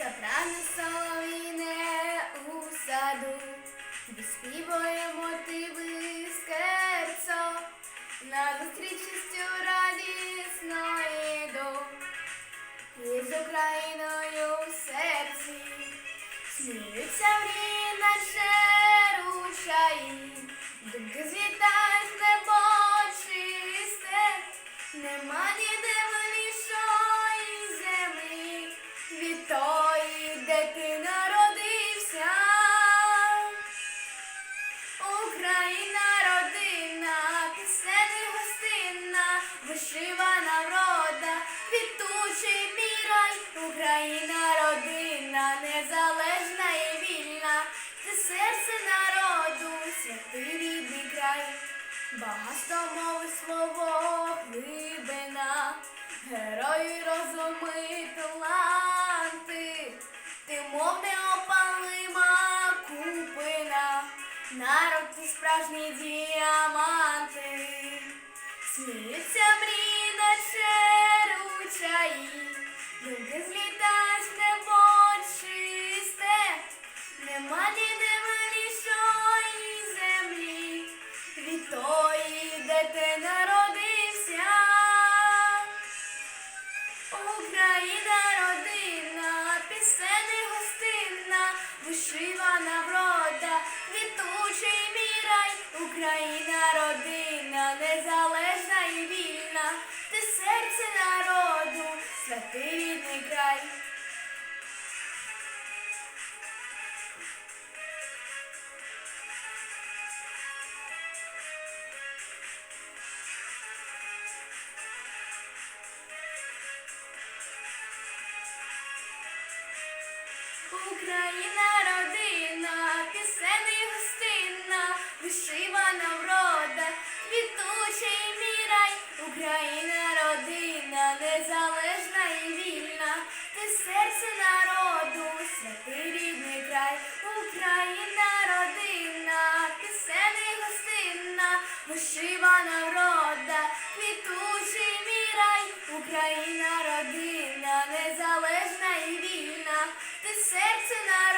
Сопрано соловіне у саду, Виспівує мотиви скерцо, на зустрічістю радісно йду, і з Україною в серці, сміються мрії наче ручаї, думки злітають в небо чисте, нема ніде Україна родина, незалежна і вільна, ти серце народу, святий рідний край, багатство мови слово глибина, герої розуми таланти, ти мов неопалима купина, народ ти справжні діаманти, сміються мрії наче ручаї, думки злітають в небо чисте, нема ніде милішої землі, від тої, де ти народився. Україна родина, пісень гостинна, вишивана врода, квітучий мій рай, Україна родина, незалежна і вільна, ти серце народу, Україна родина, пісень гостинна, вишивана врода, квітучий мій рай, Україна родина, незалежна і вільна, ти серце народу, святий рідний край, Україна родина, пісень гостинна, вишивана врода, квітучий мій рай, Україна родина, серце народу.